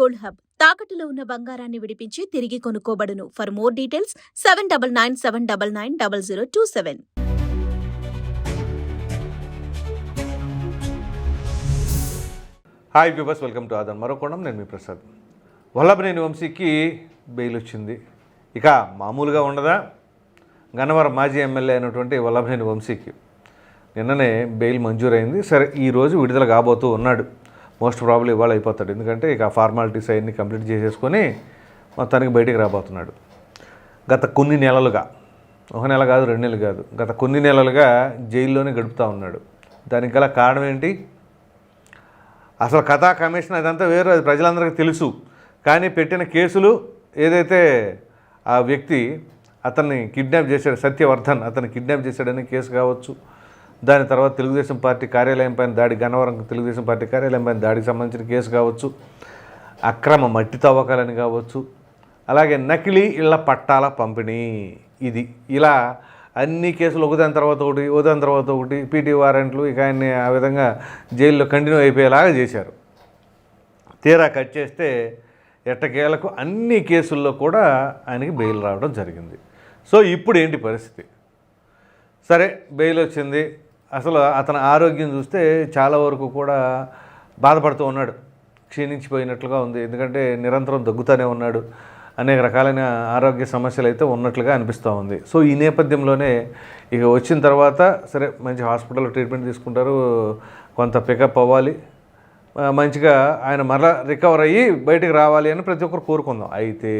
Gold hub. తాకట్టులో ఉన్న బంగారాన్ని విడిపించి తిరిగి కొనుక్కోబడును. For more details seven double nine seven double nine double zero two seven. Hi viewers welcome to Aadan. మరోకోణం నేను మీ ప్రసాద్. వల్లభనేని వంశీకి బెయిల్ వచ్చింది ఇక మామూలుగా ఉండదా? గన్నవరం మాజీ ఎమ్మెల్యే అయినటువంటి వల్లభనేని వంశీకి. నిన్ననే బెయిల్ మంజూరైంది. సరే ఈరోజు విడుదల కాబోతూ ఉన్నాడు. మోస్ట్ ప్రాబ్లీ ఇవాళ అయిపోతాడు. ఎందుకంటే ఇక ఫార్మాలిటీస్ అవన్నీ కంప్లీట్ చేసేసుకొని మొత్తానికి బయటికి రాబోతున్నాడు. గత కొన్ని నెలలుగా ఒక నెల కాదు రెండు నెలలు కాదు గత కొన్ని నెలలుగా జైల్లోనే గడుపుతూ ఉన్నాడు. దానికి గల కారణం ఏంటి? అసలు కథా కమిషన్ అదంతా వేరు అది ప్రజలందరికీ తెలుసు. కానీ పెట్టిన కేసులు ఏదైతే ఆ వ్యక్తి అతన్ని కిడ్నాప్ చేశాడు సత్యవర్ధన్ అతన్ని కిడ్నాప్ చేశాడనే కేసు కావచ్చు దాని తర్వాత తెలుగుదేశం పార్టీ కార్యాలయం పైన దాడి గన్నవరం తెలుగుదేశం పార్టీ కార్యాలయం పైన దాడికి సంబంధించిన కేసు కావచ్చు అక్రమ మట్టి తవ్వకాలని కావచ్చు అలాగే నకిలీ ఇళ్ళ పట్టాల పంపిణీ. ఇది ఇలా అన్ని కేసులు ఒకదాని తర్వాత ఒకటి ఒకదాని తర్వాత ఒకటి పీటీ వారెంట్లు ఇక ఆయన్ని ఆ విధంగా జైల్లో కంటిన్యూ అయిపోయేలాగా చేశారు. తీరా కట్ చేస్తే ఎట్టకేలకు అన్ని కేసుల్లో కూడా ఆయనకి బెయిల్ రావడం జరిగింది. సో ఇప్పుడు ఏంటి పరిస్థితి? సరే బెయిల్ వచ్చింది. అసలు అతని ఆరోగ్యం చూస్తే చాలా వరకు కూడా బాధపడుతూ ఉన్నాడు. క్షీణించిపోయినట్లుగా ఉంది. ఎందుకంటే నిరంతరం దగ్గుతూనే ఉన్నాడు. అనేక రకాలైన ఆరోగ్య సమస్యలు అయితే ఉన్నట్లుగా అనిపిస్తూ ఉంది. సో ఈ నేపథ్యంలోనే ఇక వచ్చిన తర్వాత సరే మంచి హాస్పిటల్లో ట్రీట్మెంట్ తీసుకుంటారు. కొంత పికప్ అవ్వాలి. మంచిగా ఆయన మరలా రికవర్ అయ్యి బయటకు రావాలి అని ప్రతి ఒక్కరు కోరుకుందాం. అయితే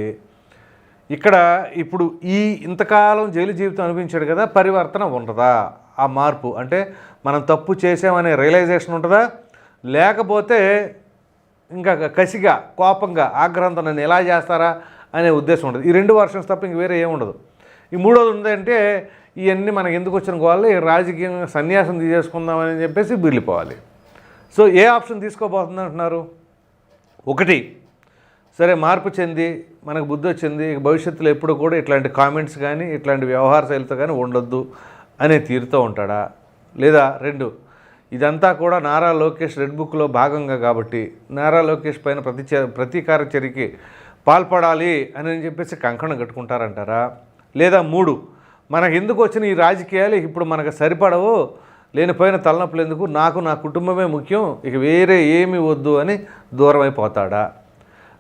ఇక్కడ ఇప్పుడు ఈ ఇంతకాలం జైలు జీవితం అనిపించాడు కదా పరివర్తన ఉండదా? ఆ మార్పు. అంటే మనం తప్పు చేసామనే రియలైజేషన్ ఉంటుందా? లేకపోతే ఇంకా కసిగా కోపంగా ఆగ్రహంతో నన్ను ఎలా చేస్తారా అనే ఉద్దేశం ఉండదు. ఈ రెండు వర్షన్స్ తప్ప ఇంక వేరే ఏముండదు. ఈ మూడోది ఉందంటే ఇవన్నీ మనకి ఎందుకు వచ్చిన కోవాలి రాజకీయంగా సన్యాసం తీసేసుకుందామని చెప్పేసి వెళ్ళిపోవాలి సో ఏ ఆప్షన్ తీసుకోబోతుంది అంటున్నారు ఒకటి సరే మార్పు చెంది మనకు బుద్ధి వచ్చింది భవిష్యత్తులో ఎప్పుడు కూడా ఇట్లాంటి కామెంట్స్ కానీ ఇట్లాంటి వ్యవహార శైలితో కానీ ఉండొద్దు. అనే తీరుతో ఉంటాడా? లేదా రెండు ఇదంతా కూడా నారా లోకేష్ రెడ్ బుక్లో భాగంగా కాబట్టి నారా లోకేష్ పైన ప్రతి ప్రతీకార చర్యకి పాల్పడాలి అని చెప్పేసి కంకణం కట్టుకుంటారంటారా? లేదా మూడు మనకు ఎందుకు వచ్చిన ఈ రాజకీయాలు ఇప్పుడు మనకు సరిపడవు లేనిపోయిన తలనొప్పులు ఎందుకు నాకు నా కుటుంబమే ముఖ్యం ఇక వేరే ఏమి వద్దు అని దూరం అయిపోతాడా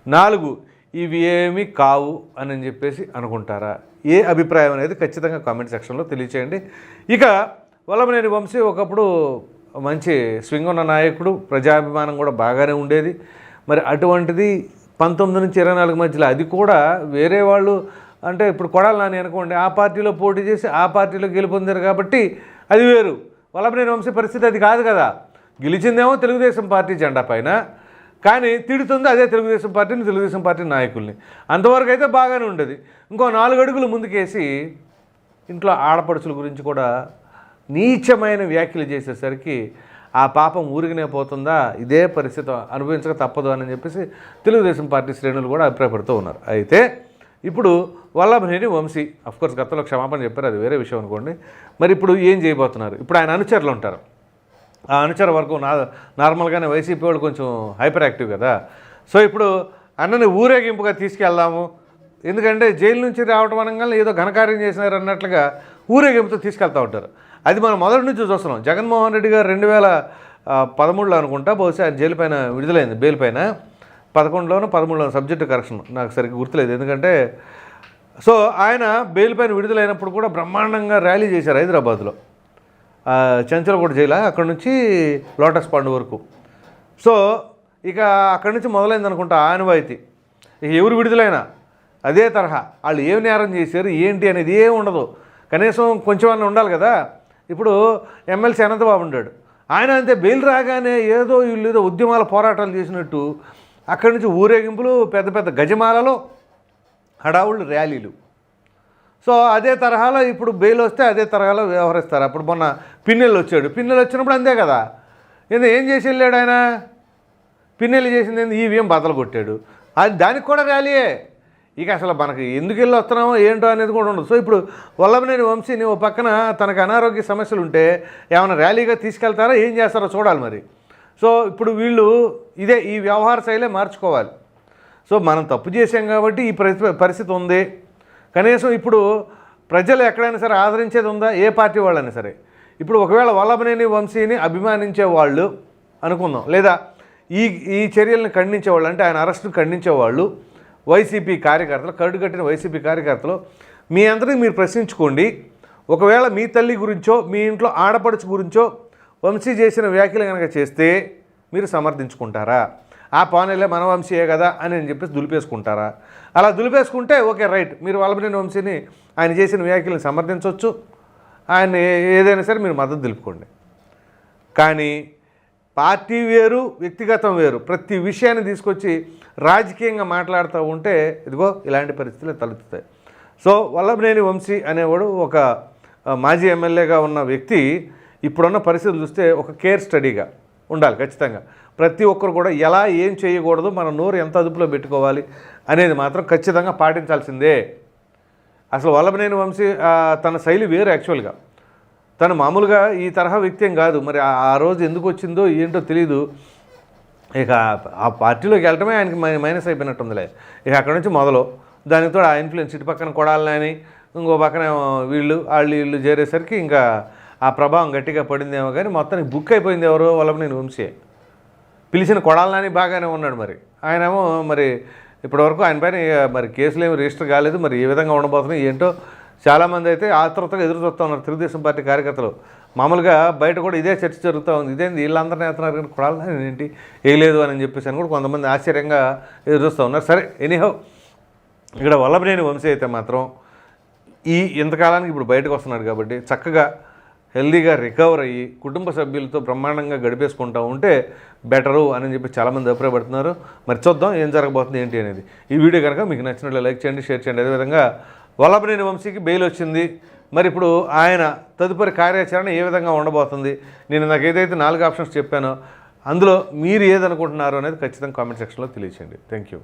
నాలుగు ఇవి ఏమి కావు అని చెప్పేసి అనుకుంటారా? ఏ అభిప్రాయం అనేది ఖచ్చితంగా కామెంట్ సెక్షన్లో తెలియచేయండి. ఇక వల్లభనేని వంశీ ఒకప్పుడు మంచి స్వింగ్ ఉన్న నాయకుడు ప్రజాభిమానం కూడా బాగానే ఉండేది. మరి అటువంటిది పంతొమ్మిది నుంచి ఇరవై నాలుగు మధ్యలో అది కూడా వేరే వాళ్ళు అంటే ఇప్పుడు కొడాలి నాని అనుకోండి ఆ పార్టీలో పోటీ చేసి ఆ పార్టీలో గెలుపొందారు కాబట్టి అది వేరు. వల్లభనేని వంశీ పరిస్థితి అది కాదు కదా. గెలిచిందేమో తెలుగుదేశం పార్టీ జెండా పైన కానీ తిడుతుంది అదే తెలుగుదేశం పార్టీని తెలుగుదేశం పార్టీ నాయకుల్ని. అంతవరకు అయితే బాగానే ఉండేది. ఇంకో నాలుగు అడుగులు ముందుకేసి ఇంట్లో ఆడపడుచుల గురించి కూడా నీచమైన వ్యాఖ్యలు చేసేసరికి ఆ పాపం ఊరికినే పోతుందా? ఇదే పరిస్థితి అనుభవించక తప్పదు అని చెప్పేసి తెలుగుదేశం పార్టీ శ్రేణులు కూడా అభిప్రాయపడుతూ ఉన్నారు. అయితే ఇప్పుడు వల్లభనేని వంశీ అఫ్కోర్స్ గతంలో క్షమాపణ చెప్పారు అది వేరే విషయం అనుకోండి. మరి ఇప్పుడు ఏం చేయబోతున్నారు? ఇప్పుడు ఆయన అనుచరులు ఉంటారు. ఆ అనుచర వర్గం నా నార్మల్గానే వైసీపీ వాళ్ళు కొంచెం హైపర్ యాక్టివ్ కదా. సో ఇప్పుడు అన్నని ఊరేగింపుగా తీసుకెళ్దాము. ఎందుకంటే జైలు నుంచి రావటం అనగానే ఏదో ఘనకార్యం చేసినారు అన్నట్లుగా ఊరేగింపుతో తీసుకెళ్తూ ఉంటారు. అది మనం మొదటి నుంచి చూస్తున్నాం. జగన్మోహన్ రెడ్డి గారు రెండు వేల పదమూడులో అనుకుంటా బహుశా ఆయన జైలు పైన విడుదలైంది బెయిల్ పైన. పదకొండులోనూ పదమూడులోనో సబ్జెక్టు కరెక్షన్ నాకు సరిగ్గా గుర్తులేదు. ఎందుకంటే సో ఆయన బెయిల్ పైన విడుదలైనప్పుడు కూడా బ్రహ్మాండంగా ర్యాలీ చేశారు హైదరాబాద్లో. చంచలగూడ జైలు అక్కడ నుంచి లోటస్ పాండ్ వరకు. సో ఇక అక్కడి నుంచి మొదలైంది అనుకుంటా ఆనవాయితీ. ఇక ఎవరు విడుదలైనా అదే తరహా. వాళ్ళు ఏం నేరం చేశారు ఏంటి అనేది ఏం ఉండదు. కనీసం కొంచెం అన్న ఉండాలి కదా. ఇప్పుడు ఎమ్మెల్సీ అనంతబాబు ఉన్నాడు ఆయన అంతే బెయిల్ రాగానే ఏదో వీళ్ళు ఏదో ఉద్యమాల పోరాటాలు చేసినట్టు అక్కడి నుంచి ఊరేగింపులు పెద్ద పెద్ద గజమాలలో హడావుళ్ళు ర్యాలీలు. సో అదే తరహాలో ఇప్పుడు బెయిల్ వస్తే అదే తరహాలో వ్యవహరిస్తారు. అప్పుడు మొన్న పిన్నెలు వచ్చాడు. పిన్నెలు వచ్చినప్పుడు అంతే కదా. ఏంది ఏం చేసి వెళ్ళాడు ఆయన? పిన్నెలు చేసింది ఏంది? ఈవీఎం బదలు కొట్టాడు. అది దానికి కూడా ర్యాలీయే. ఇక అసలు మనకి ఎందుకు వెళ్ళి వస్తున్నామో ఏంటో అనేది కూడా ఉండదు. సో ఇప్పుడు వల్లభనేని వంశీని ఓ పక్కన తనకు అనారోగ్య సమస్యలు ఉంటే ఏమైనా ర్యాలీగా తీసుకెళ్తారా? ఏం చేస్తారో చూడాలి మరి. సో ఇప్పుడు వీళ్ళు ఇదే ఈ వ్యవహార శైలే మార్చుకోవాలి. సో మనం తప్పు చేసాం కాబట్టి ఈ పరిస్థితి ఉంది. కనీసం ఇప్పుడు ప్రజలు ఎక్కడైనా సరే ఆదరించేది ఉందా? ఏ పార్టీ వాళ్ళైనా సరే. ఇప్పుడు ఒకవేళ వల్లభనేని వంశీని అభిమానించే వాళ్ళు అనుకుందాం. లేదా ఈ ఈ చర్యలను ఖండించేవాళ్ళు అంటే ఆయన అరెస్ట్ను ఖండించేవాళ్ళు వైసీపీ కార్యకర్తలు కరుడు కట్టిన వైసీపీ కార్యకర్తలు మీ అందరినీ మీరు ప్రశ్నించుకోండి. ఒకవేళ మీ తల్లి గురించో మీ ఇంట్లో ఆడపడుచు గురించో వంశీ చేసిన వ్యాఖ్యలు కనుక చేస్తే మీరు సమర్థించుకుంటారా? ఆ పానెలే మన వంశీయే కదా అని అని చెప్పేసి దులిపేసుకుంటారా? అలా దులిపేసుకుంటే ఓకే రైట్ మీరు వల్లభనేని వంశీని ఆయన చేసిన వ్యాఖ్యలను సమర్థించవచ్చు. ఆయన ఏదైనా సరే మీరు మద్దతు తెలుపుకోండి. కానీ పార్టీ వేరు వ్యక్తిగతం వేరు. ప్రతి విషయాన్ని తీసుకొచ్చి రాజకీయంగా మాట్లాడుతూ ఉంటే ఇదిగో ఇలాంటి పరిస్థితులు తలెత్తుతాయి. సో వల్లభనేని వంశీ అనేవాడు ఒక మాజీ ఎమ్మెల్యేగా ఉన్న వ్యక్తి ఇప్పుడున్న పరిస్థితులు చూస్తే ఒక కేర్ స్టడీగా. ఉండాలి ఖచ్చితంగా. ప్రతి ఒక్కరు కూడా ఎలా ఏం చేయకూడదు మన నోరు ఎంత అదుపులో పెట్టుకోవాలి అనేది మాత్రం ఖచ్చితంగా పాటించాల్సిందే. అసలు వల్లభనేని వంశీ తన శైలి వేరు యాక్చువల్గా. తను మామూలుగా ఈ తరహా వ్యక్తి కాదు. మరి ఆ- రోజు ఎందుకు వచ్చిందో ఏంటో తెలియదు ఇక ఆ పార్టీలోకి వెళ్ళటమే ఆయనకి మైనస్ అయిపోయినట్టుందిలే. ఇక అక్కడ నుంచి మొదలు. దానితో ఆ ఇన్ఫ్లుయెన్స్ ఇటు పక్కన కొడాలని ఇంకో పక్కన వీళ్ళు వాళ్ళు వీళ్ళు చేరేసరికి ఇంకా ఆ ప్రభావం గట్టిగా పడిందేమో కానీ మొత్తానికి బుక్ అయిపోయింది ఎవరో వల్లభనేని వంశీ. పిలిచిన కొడాలని బాగానే ఉన్నాడు మరి. ఆయనేమో మరి ఇప్పటివరకు ఆయన పైన మరి కేసులు ఏమి రిజిస్టర్ కాలేదు మరి ఏ విధంగా ఉండబోతున్నాయి ఏంటో చాలామంది అయితే ఆతృతగా ఎదురు చూస్తూ ఉన్నారు తెలుగుదేశం పార్టీ కార్యకర్తలు. మామూలుగా బయట కూడా ఇదే చర్చ జరుగుతూ ఉంది. ఇదేంది? వీళ్ళందరినీ వేస్తున్నారు కానీ కొడాలని ఏంటి వేయలేదు అని చెప్పేసి అని కూడా కొంతమంది ఆశ్చర్యంగా ఎదురు చూస్తూ ఉన్నారు. సరే ఎనీహౌ ఇక్కడ వల్లభనేని వంశీ అయితే మాత్రం ఈ ఇంతకాలానికి ఇప్పుడు బయటకు వస్తున్నాడు కాబట్టి చక్కగా హెల్దీగా రికవర్ అయ్యి కుటుంబ సభ్యులతో బ్రహ్మాండంగా గడిపేసుకుంటూ ఉంటే బెటరు అని చెప్పి చాలామంది అభిప్రాయపడుతున్నారు. మరి చూద్దాం ఏం జరగబోతుంది ఏంటి అనేది. ఈ వీడియో కనుక మీకు నచ్చినట్లు లైక్ చేయండి షేర్ చేయండి. అదేవిధంగా వల్లభనేని వంశీకి బెయిల్ వచ్చింది. మరి ఇప్పుడు ఆయన తదుపరి కార్యాచరణ ఏ విధంగా ఉండబోతుంది? నేను నాకు ఏదైతే నాలుగు ఆప్షన్స్ చెప్పానో అందులో మీరు ఏదనుకుంటున్నారో అనేది ఖచ్చితంగా కామెంట్ సెక్షన్లో తెలియచేయండి. Thank you.